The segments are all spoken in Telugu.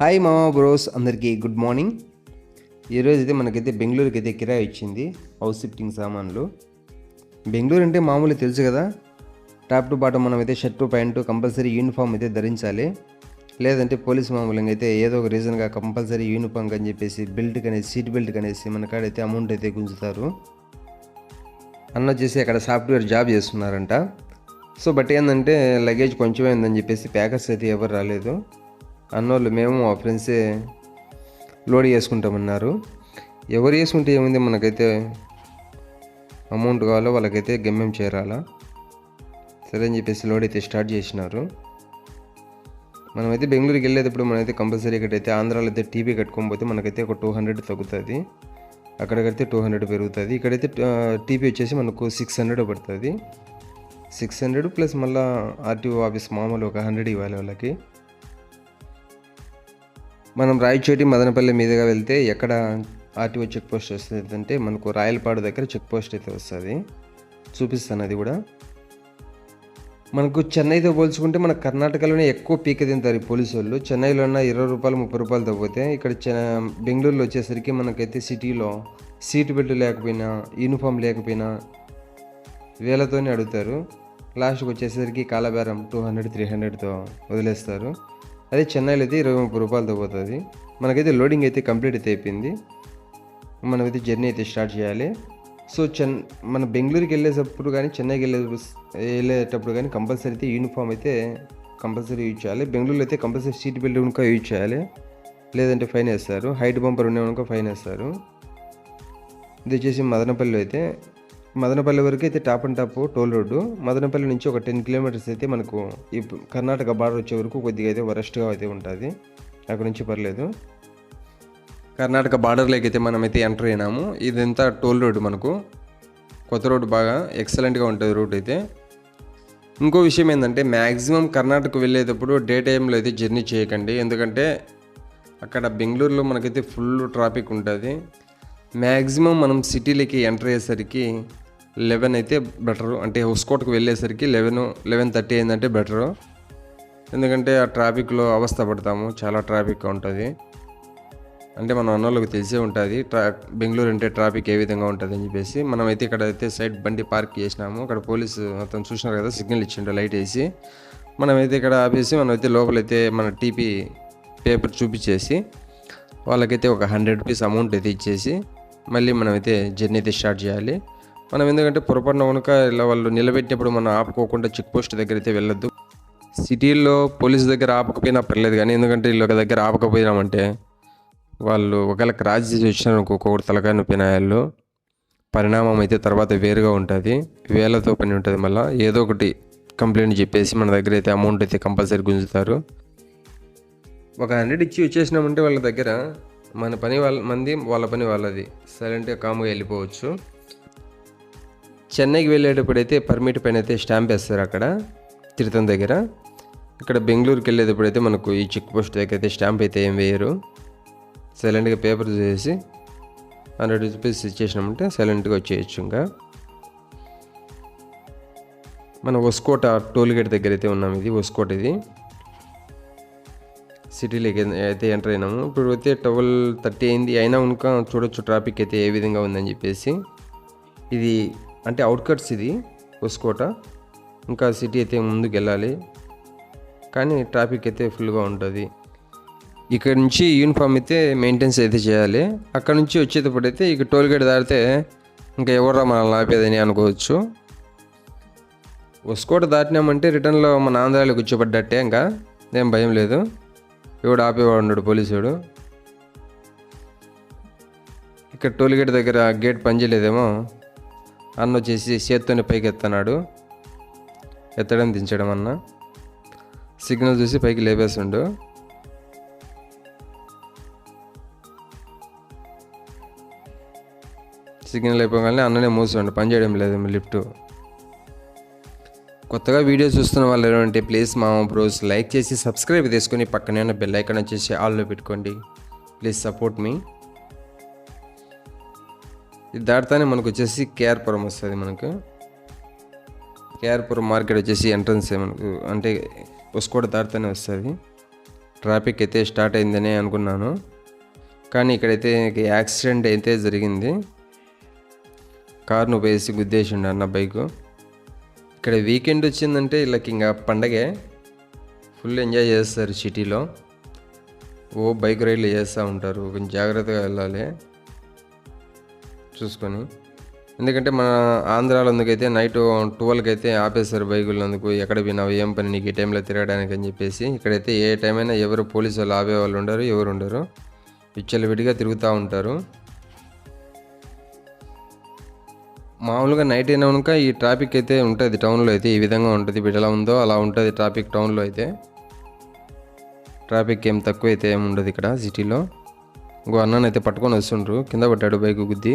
హాయ్ మామా బ్రోస్ అందరికీ గుడ్ మార్నింగ్ ఈరోజు అయితే మనకైతే బెంగళూరుకి అయితే కిరాయి ఇచ్చింది హౌస్ షిఫ్టింగ్ సామాన్లు. బెంగళూరు అంటే మామూలు తెలుసు కదా. టాప్ టు బాటం మనం అయితే షర్టు ప్యాంటు కంపల్సరీ యూనిఫామ్ అయితే ధరించాలి. లేదంటే పోలీస్ మామూలుగా అయితే ఏదో ఒక రీజన్గా కంపల్సరీ యూనిఫామ్ అని చెప్పేసి బెల్ట్ కనేసి సీట్ బెల్ట్ కనేసి మన కాడైతే అమౌంట్ అయితే గుంజుతారు. అన్న వచ్చేసి అక్కడ సాఫ్ట్వేర్ జాబ్ చేస్తున్నారంట. సో బట్ ఏంటంటే లగేజ్ కొంచెం అయిందని చెప్పేసి ప్యాకర్స్ అయితే ఎవరు రాలేదు. అన్నోళ్ళు మేము మా ఫ్రెండ్సే లోడ్ చేసుకుంటామన్నారు. ఎవరు చేసుకుంటే ఏముంది? మనకైతే అమౌంట్ కావాలో వాళ్ళకైతే గమ్యం చేరాలా. సరే అని చెప్పేసి లోడ్ అయితే స్టార్ట్ చేసినారు. మనమైతే బెంగళూరుకి వెళ్ళేటప్పుడు మనమైతే కంపల్సరీ ఇక్కడైతే ఆంధ్రాలో అయితే టీవీ కట్టుకొని పోతే మనకైతే ఒక టూ హండ్రెడ్ తగ్గుతుంది. అక్కడికైతే టూ హండ్రెడ్ పెరుగుతుంది. ఇక్కడైతే టీపీ వచ్చేసి మనకు సిక్స్ హండ్రెడ్ పడుతుంది. సిక్స్ హండ్రెడ్ ప్లస్ మళ్ళీ ఆర్టీఓ ఆఫీస్ మామూలు ఒక హండ్రెడ్ ఇవ్వాలి వాళ్ళకి. మనం రాయచోటి మదనపల్లి మీదుగా వెళ్తే ఎక్కడ ఆర్టీఓ చెక్ పోస్ట్ వస్తుంది అంటే మనకు రాయలపాడు దగ్గర చెక్ పోస్ట్ అయితే వస్తుంది. చూపిస్తాను అది కూడా. మనకు చెన్నైతో పోల్చుకుంటే మన కర్ణాటకలోనే ఎక్కువ పీక తింటారు ఈ పోలీసు వాళ్ళు చెన్నైలో ఉన్న ఇరవై రూపాయలు ముప్పై రూపాయలు తవ్వితే ఇక్కడ చె బెంగళూరులో వచ్చేసరికి మనకైతే సిటీలో సీట్ బెల్ట్ లేకపోయినా యూనిఫామ్ లేకపోయినా వేలతోనే అడుగుతారు. లాస్ట్కి వచ్చేసరికి కాలబేరం టూ హండ్రెడ్ త్రీ హండ్రెడ్తో వదిలేస్తారు. అదే చెన్నైలో అయితే ఇరవై ముప్పై రూపాయలతో పోతుంది. మనకైతే లోడింగ్ అయితే కంప్లీట్ అయితే అయిపోయింది. మనమైతే జర్నీ అయితే స్టార్ట్ చేయాలి. సో చెన్ మన బెంగళూరుకి వెళ్ళేటప్పుడు కానీ చెన్నైకి వెళ్ళే వెళ్ళేటప్పుడు కానీ కంపల్సరీ అయితే యూనిఫామ్ అయితే కంపల్సరీ యూజ్ చేయాలి. బెంగళూరులో అయితే కంపల్సరీ సీట్ బెల్ట్ కనుక యూజ్ చేయాలి. లేదంటే ఫైన్ వేస్తారు. హైట్ బంపర్ ఉండే కనుక ఫైన్ వేస్తారు. ఇది వచ్చేసి మదనపల్లి అయితే మదనపల్లి వరకు అయితే top and top toll road. Madanapalle నుంచి ఒక టెన్ కిలోమీటర్స్ అయితే మనకు ఈ కర్ణాటక బార్డర్ వచ్చే వరకు కొద్దిగా అయితే వరస్ట్గా అయితే ఉంటుంది. అక్కడ నుంచి పర్లేదు. కర్ణాటక బార్డర్లోకి అయితే మనమైతే ఎంటర్ అయినాము. ఇదంతా టోల్ రోడ్డు మనకు. కొత్త రోడ్డు బాగా ఎక్సలెంట్గా ఉంటుంది రోడ్ అయితే. ఇంకో విషయం ఏంటంటే మ్యాక్సిమం కర్ణాటక వెళ్ళేటప్పుడు డే టైంలో అయితే జర్నీ చేయకండి. ఎందుకంటే అక్కడ బెంగళూరులో మనకైతే ఫుల్ ట్రాఫిక్ ఉంటుంది. మ్యాక్సిమం మనం సిటీలోకి ఎంటర్ అయ్యేసరికి లెవెన్ అయితే బెటర్. అంటే హౌస్కోట్కి వెళ్ళేసరికి లెవెన్ లెవెన్ థర్టీ అయిందంటే బెటర్. ఎందుకంటే ఆ ట్రాఫిక్లో అవస్థ పడతాము. చాలా ట్రాఫిక్గా ఉంటుంది. అంటే మన అన్నోళ్ళకి తెలిసే ఉంటుంది ట్రా బెంగళూరు అంటే ట్రాఫిక్ ఏ విధంగా ఉంటుంది అని చెప్పేసి మనం అయితే ఇక్కడ అయితే సైడ్ బండి పార్క్ చేసినాము. అక్కడ పోలీసు అతను చూసినారు కదా సిగ్నల్ ఇచ్చిండు లైట్ వేసి. మనమైతే ఇక్కడ ఆపేసి మనమైతే లోపలైతే మన టీపీ పేపర్ చూపించేసి వాళ్ళకైతే ఒక హండ్రెడ్ రూపీస్ అమౌంట్ అయితే ఇచ్చేసి మళ్ళీ మనమైతే జర్నీ అయితే స్టార్ట్ చేయాలి. మనం ఎందుకంటే పొరపాటున కనుక ఇలా వాళ్ళు నిలబెట్టినప్పుడు మనం ఆపుకోకుండా చెక్ పోస్ట్ దగ్గర అయితే వెళ్ళొద్దు. సిటీల్లో పోలీస్ దగ్గర ఆపకపోయినా పర్లేదు కానీ ఎందుకంటే వీళ్ళు ఒక దగ్గర ఆపకపోయినామంటే వాళ్ళు ఒకవేళ క్రాస్ చేసి వచ్చినారు ఒక్కొక్కటి తలకాయ నొప్పిన వాళ్ళు పరిణామం అయితే తర్వాత వేరుగా ఉంటుంది. వేలతో పని ఉంటుంది మళ్ళీ. ఏదో ఒకటి కంప్లైంట్ చెప్పేసి మన దగ్గర అయితే అమౌంట్ అయితే కంపల్సరీ గుంజుతారు. ఒక హండ్రెడ్ ఇచ్చి వచ్చేసినామంటే వాళ్ళ దగ్గర మన పని వాళ్ళ మంది వాళ్ళ పని వాళ్ళది. సైలెంట్గా కాముగా వెళ్ళిపోవచ్చు. చెన్నైకి వెళ్ళేటప్పుడు అయితే పర్మిట్ పైన అయితే స్టాంప్ వేస్తారు అక్కడ తిరుతం దగ్గర. ఇక్కడ బెంగళూరుకి వెళ్ళేటప్పుడు అయితే మనకు ఈ చెక్ పోస్ట్ దగ్గర అయితే స్టాంప్ అయితే ఏం వేయరు. సైలెంట్గా పేపర్ చేసి హండ్రెడ్ రూపీస్ ఇచ్చేసినామంటే సైలెంట్గా వచ్చేయచ్చు ఇంకా. మన ఒస్కోట టోల్ గేట్ దగ్గర అయితే ఉన్నాం ఇది ఒస్కోట ఇది. సిటీలోకి అయితే ఎంటర్ అయినాము. ఇప్పుడు అయితే ట్వెల్వ్ థర్టీ అయింది. అయినా ఇంకా చూడొచ్చు ట్రాఫిక్ అయితే ఏ విధంగా ఉందని చెప్పేసి. ఇది అంటే అవుట్కట్స్ ఇది ఒస్కోట ఇంకా సిటీ అయితే ముందుకు వెళ్ళాలి కానీ ట్రాఫిక్ అయితే ఫుల్గా ఉంటుంది. ఇక్కడ నుంచి యూనిఫామ్ అయితే మెయింటెన్స్ అయితే చేయాలి. అక్కడ నుంచి వచ్చేటప్పుడు అయితే ఇక టోల్ గేట్ దాటితే ఇంకా ఎవర్రా మనల్ని ఆపేదని అనుకోవచ్చు. ఒస్కోట దాటినామంటే రిటర్న్లో మన ఆంధ్రాలో కూర్చోబడ్డట్టే ఇంకా. ఏం భయం లేదు. ఎవడు ఆపేవాడు ఉన్నాడు పోలీసుడు. ఇక్కడ టోల్ గేట్ దగ్గర గేట్ పనిచేయలేదేమో. అన్న వచ్చేసి చేత్తోనే పైకి ఎత్తన్నాడు ఎత్తడం దించడం అన్న. సిగ్నల్ చూసి పైకి లేపేస్తుండు సిగ్నల్ అయిపోగానే అన్ననే మూసుకోండి పని చేయడం లేదు లిఫ్ట్. కొత్తగా వీడియో చూస్తున్న వాళ్ళు ఎవరంటే ప్లీజ్ మా బ్రోస్ లైక్ చేసి సబ్స్క్రైబ్ తీసుకొని పక్కనే ఉన్న బెల్ ఐకాన్ వచ్చేసి ఆల్లో పెట్టుకోండి. Please support me. ఇది దాటితేనే మనకు వచ్చేసి కేఆర్పురం వస్తుంది మనకు. కేఆర్పురం మార్కెట్ వచ్చేసి ఎంట్రన్స్ మనకు అంటే ఒసుకోట దాటితేనే వస్తుంది. ట్రాఫిక్ అయితే స్టార్ట్ అయిందని అనుకున్నాను. కానీ ఇక్కడైతే యాక్సిడెంట్ అయితే జరిగింది. కార్ను వేసి గుద్దేసిండు అన్న బైకు ఇక్కడ వీకెండ్ వచ్చిందంటే వీళ్ళకి ఇంకా పండగే. ఫుల్ ఎంజాయ్ చేస్తారు సిటీలో ఓ బైక్ రైడ్లు చేస్తూ ఉంటారు. కొంచెం జాగ్రత్తగా వెళ్ళాలి. చూసుకొని. ఎందుకంటే మన ఆంధ్రాలో అందుకైతే నైట్ ట్వెల్వ్కి అయితే ఆపేస్తారు బైకులు అందుకు ఎక్కడ పోయినావు ఏం పని నీకు ఈ టైంలో తిరగడానికి అని చెప్పేసి ఇక్కడైతే ఏ టైం అయినా ఎవరు పోలీసు వాళ్ళు ఆపే వాళ్ళు ఉండరు ఎవరు ఉండరు. విచ్చలవిడిగా తిరుగుతూ ఉంటారు. మామూలుగా నైట్ అయినా కనుక ఈ ట్రాఫిక్ అయితే ఉంటుంది టౌన్లో అయితే ఈ విధంగా ఉంటుంది బిడ్డలా ఎలా ఉందో అలా ఉంటుంది ట్రాఫిక్ టౌన్లో అయితే. ట్రాఫిక్ ఏం తక్కువ అయితే ఏమి ఉండదు ఇక్కడ సిటీలో. ఇంకో అన్నని అయితే పట్టుకొని వస్తుండ్రు కింద పడ్డాడు బైక్ గుద్ది.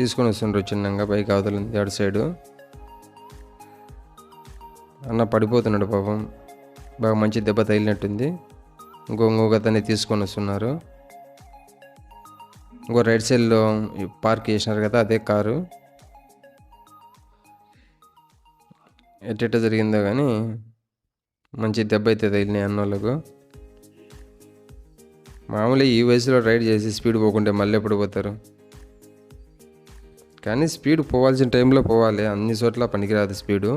తీసుకొని వస్తుండ్రు చిన్నగా బైక్ అవతల ఉంది అటు సైడు. అన్న పడిపోతున్నాడు పాపం. బాగా మంచి దెబ్బ తగిలినట్టుంది. ఇంకో ఇంకొక అతన్ని తీసుకొని వస్తున్నారు ఇంకో రైట్ సైడ్లో పార్క్ చేసినారు కదా అదే కారు. ఎట్ట జరిగిందో కానీ మంచి దెబ్బ అయితే తగిలినాయి అన్నోళ్ళకు. మామూలుగా ఈ వయసులో రైడ్ చేసి స్పీడ్ పోకుంటే మళ్ళీ ఎప్పుడు పోతారు? కానీ స్పీడ్ పోవాల్సిన టైంలో పోవాలి. అన్ని చోట్ల పనికిరాదు స్పీడు.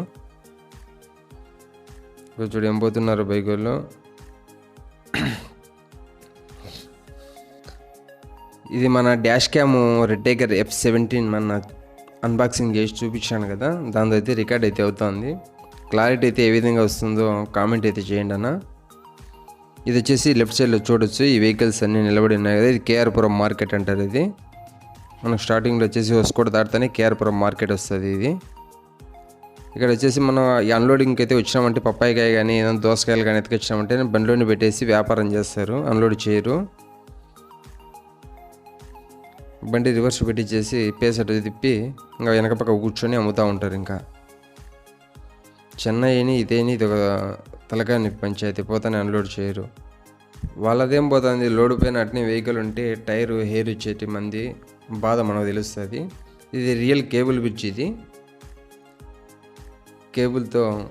ఇప్పుడు చూడు ఏం పోతున్నారు బైక్ వాళ్ళు ఇది మన dash cam Redtiger F seventeen మన అన్బాక్సింగ్ చేసి చూపించాను కదా. దాంతో అయితే రికార్డ్ అయితే అవుతుంది. క్లారిటీ అయితే ఏ విధంగా వస్తుందో కామెంట్ అయితే చేయండి అన్న. ఇది వచ్చేసి లెఫ్ట్ సైడ్లో చూడొచ్చు. ఈ వెహికల్స్ అన్నీ నిలబడి ఉన్నాయి కదా. ఇది కేఆర్పురం మార్కెట్ అంటారు ఇది. మనం స్టార్టింగ్లో వచ్చేసి హొస్కోట దాటితేనే కేఆర్పురం మార్కెట్ వస్తుంది ఇది. ఇక్కడ వచ్చేసి మనం ఈ అన్లోడింగ్కి అయితే వచ్చినామంటే పప్పాయికాయ కానీ ఏదైనా దోసకాయలు కానీ ఎత్తుకొచ్చినామంటే బండిలోని పెట్టేసి వ్యాపారం చేస్తారు అన్లోడ్ చేయరు. బండి రివర్స్ పెట్టించేసి పేసట్ తిప్పి ఇంకా వెనక పక్క కూర్చొని అమ్ముతూ ఉంటారు ఇంకా. చెన్నైని ఇదేని ఇది ఒక తలకాని పంచాయతీ పోతానే అన్లోడ్ చేయరు. వాళ్ళదేం పోతుంది లోడ్ పైన అట్నే వెహికల్ ఉంటే టైరు హెయిర్ ఇచ్చేటి మంది బాధ మనకు తెలుస్తుంది. ఇది రియల్ కేబుల్ బ్రిడ్జ్ ఇది. కేబుల్తో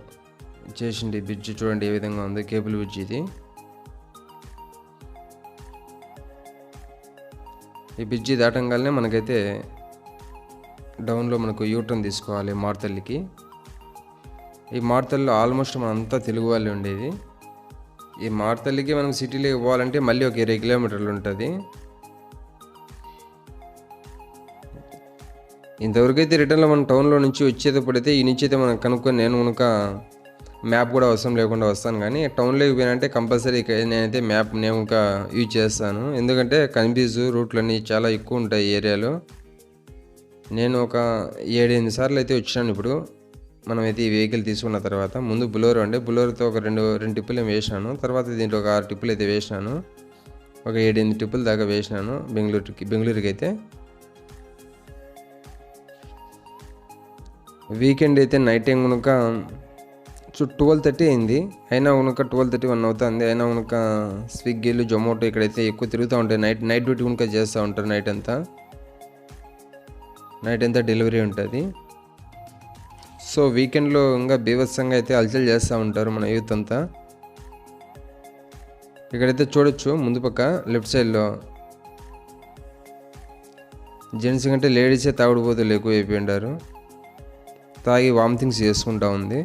చేసింది బ్రిడ్జ్ చూడండి ఏ విధంగా ఉందో కేబుల్ బ్రిడ్జ్ ఇది. ఈ బ్రిడ్జి దాటంగానే మనకైతే డౌన్లో మనకు యూటర్న్ తీసుకోవాలి మార్తల్లికి. ఈ మార్తల్లో ఆల్మోస్ట్ మనంతా తెలుగు వాళ్ళు ఉండేది. ఈ మార్తల్లికి మనం సిటీలోకి పోవాలంటే మళ్ళీ ఒక ఇరవై కిలోమీటర్లు ఉంటుంది. ఇంతవరకు అయితే రిటర్న్లో మనం టౌన్లో నుంచి వచ్చేటప్పుడు అయితే ఈ నుంచి అయితే మనం కనుక్కొని నేను కనుక మ్యాప్ కూడా అవసరం లేకుండా వస్తాను కానీ టౌన్లోకి పోయినంటే కంపల్సరీ నేనైతే మ్యాప్ నేను ఇంకా యూజ్ చేస్తాను. ఎందుకంటే కన్ఫ్యూజ్ రూట్లన్నీ చాలా ఎక్కువ ఉంటాయి ఏరియాలో. నేను ఒక ఏడెనిమిది సార్లు అయితే వచ్చాను ఇప్పుడు. మనమైతే ఈ వెహికల్ తీసుకున్న తర్వాత ముందు బులోరో అంటే బులోరోతో ఒక రెండు రెండు టిప్పులు ఏమో వేసినాను. తర్వాత దీంట్లో ఒక ఆరు టిప్పులు అయితే వేసినాను. ఒక ఏడెనిమిది టిప్పులు దాకా వేసినాను. బెంగళూరుకి బెంగళూరుకి అయితే వీకెండ్ అయితే నైట్ టైం కనుక చూ ట్వెల్వ్ థర్టీ అయింది. అయినా కనుక ట్వెల్వ్ థర్టీ వన్ అవుతుంది. అయినా కనుక స్విగ్గీలు జొమాటో ఇక్కడైతే ఎక్కువ తిరుగుతూ ఉంటాయి. నైట్ నైట్ డ్యూటీ కనుక చేస్తూ ఉంటారు నైట్ అంతా. నైట్ అంతా డెలివరీ ఉంటుంది. సో వీకెండ్లో ఇంకా బీభత్సంగా అయితే అలచల్ చేస్తూ ఉంటారు మన యూత్ అంతా. ఇక్కడైతే చూడొచ్చు ముందు పక్క లెఫ్ట్ సైడ్లో. జెంట్స్ కంటే లేడీసే తాగుడుపోతులు ఎక్కువ అయిపోయి ఉంటారు. తాగి వామిటింగ్స్ చేసుకుంటా ఉంది.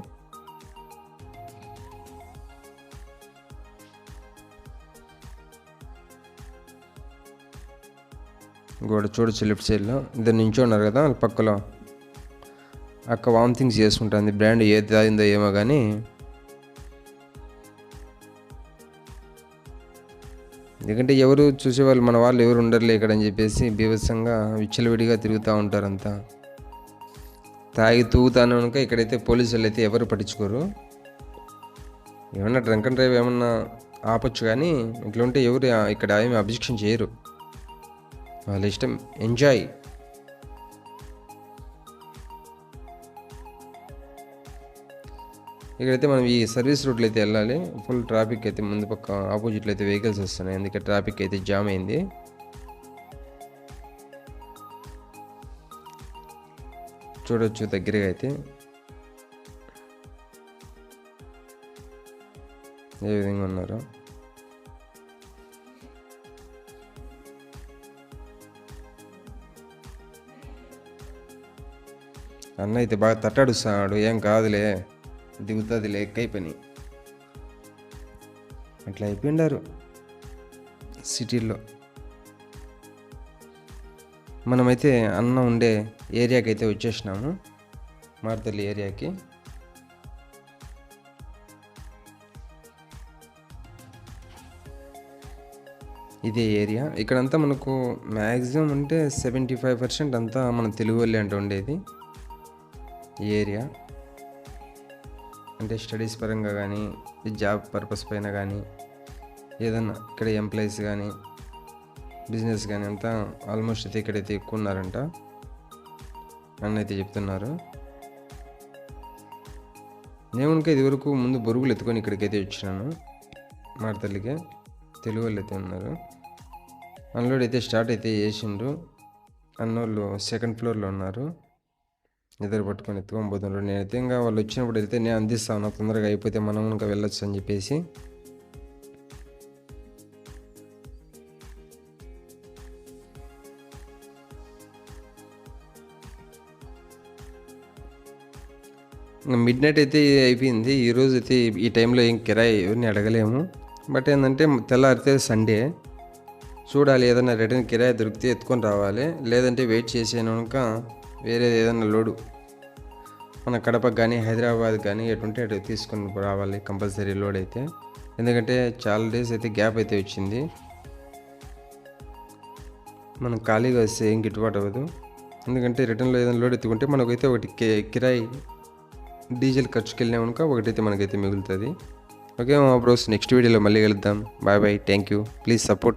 గోడ చూడొచ్చు లెఫ్ట్ సైడ్లో ఇద్దరు నించున్నారు కదా వాళ్ళ పక్కలో. అక్క వామిటింగ్స్ చేసుకుంటుంది. బ్రాండ్ ఏది తాగిందో ఏమో కానీ ఎందుకంటే ఎవరు చూసేవాళ్ళు మన వాళ్ళు ఎవరు ఉండరులే ఇక్కడ అని చెప్పేసి బీభత్సంగా విచ్చలవిడిగా తిరుగుతూ ఉంటారంతా. తాగి తూగుతాను కనుక ఇక్కడైతే పోలీసులు అయితే ఎవరు పట్టించుకోరు. ఏమన్నా డ్రంక్ అండ్ డ్రైవ్ ఏమన్నా ఆపొచ్చు కానీ ఇట్లా ఉంటే ఎవరు ఇక్కడ ఏమి అబ్జెక్షన్ చేయరు. వాళ్ళ ఇష్టం. ఎంజాయ్. ఇక్కడైతే మనం ఈ సర్వీస్ రూట్లో అయితే వెళ్ళాలి. ఫుల్ ట్రాఫిక్ అయితే ముందు పక్క ఆపోజిట్లో అయితే వెహికల్స్ వస్తున్నాయి. అందుకే ట్రాఫిక్ అయితే జామ్ అయింది. చూడొచ్చు దగ్గరగా అయితే ఏ విధంగా ఉన్నారు. అన్న అయితే బాగా తట్టాడుస్తున్నాడు ఏం కాదులే దిగుతుందిలే ఎక్కైపోయి అట్లా అయిపోయిండారు సిటీల్లో. మనమైతే అన్నం ఉండే ఏరియాకి అయితే వచ్చేసినాము. మార్తల్లి ఏరియాకి. ఇదే ఏరియా. ఇక్కడంతా మనకు మ్యాక్సిమం అంటే సెవెంటీ ఫైవ్ పర్సెంట్ అంతా మన తెలుగు వాళ్ళే అంటూ ఉండేది. ఈ ఏరియా. అంటే స్టడీస్ పరంగా కానీ జాబ్ పర్పస్ పైన కానీ ఏదన్నా ఇక్కడ ఎంప్లాయీస్ కానీ బిజినెస్ కానీ అంతా ఆల్మోస్ట్ అయితే ఇక్కడైతే ఎక్కువ ఉన్నారంట. అన్న అయితే చెప్తున్నారు. నేను ఇంకా ఇదివరకు ముందు బొరుగులు ఎత్తుకొని ఇక్కడికైతే వచ్చినాను. మాడతల్లికి తెలుగు వాళ్ళు అయితే ఉన్నారు. అన్లోడ్ అయితే స్టార్ట్ అయితే చేసిండ్రు. అన్నోళ్ళు సెకండ్ ఫ్లోర్లో ఉన్నారు. నిద్ర పట్టుకొని ఎత్తుకొని పోతున్నారు. నేనైతే ఇంకా వాళ్ళు వచ్చినప్పుడు అయితే నేను అందిస్తాను తొందరగా అయిపోతే మనం ఇంకా వెళ్ళొచ్చు అని చెప్పేసి మిడ్ నైట్ అయితే అయిపోయింది. ఈరోజు అయితే ఈ టైంలో ఏం కిరాయి ఎవరిని అడగలేము. బట్ ఏంటంటే తెల్లారితే సండే. చూడాలి ఏదైనా రిటర్న్ కిరాయి దొరికితే ఎత్తుకొని రావాలి. లేదంటే వెయిట్ చేసాక వేరే ఏదైనా లోడు. మన కడపకు కానీ హైదరాబాద్ కానీ ఎటుంటే అటు తీసుకొని రావాలి కంపల్సరీ లోడ్ అయితే. ఎందుకంటే చాలా డేస్ అయితే గ్యాప్ అయితే వచ్చింది. మనం ఖాళీగా వస్తే ఏం గిట్టుబాటు అవ్వదు. ఎందుకంటే రిటర్న్లో ఏదైనా లోడ్ ఎత్తుకుంటే మనకైతే ఒకటి కిరాయి డీజిల్ ఖర్చుకి వెళ్ళినామనుక ఒకటైతే మనకైతే మిగులుతుంది. ఓకే మా బ్రోస్ నెక్స్ట్ వీడియోలో మళ్ళీ కలుద్దాం. Bye bye thank you please support.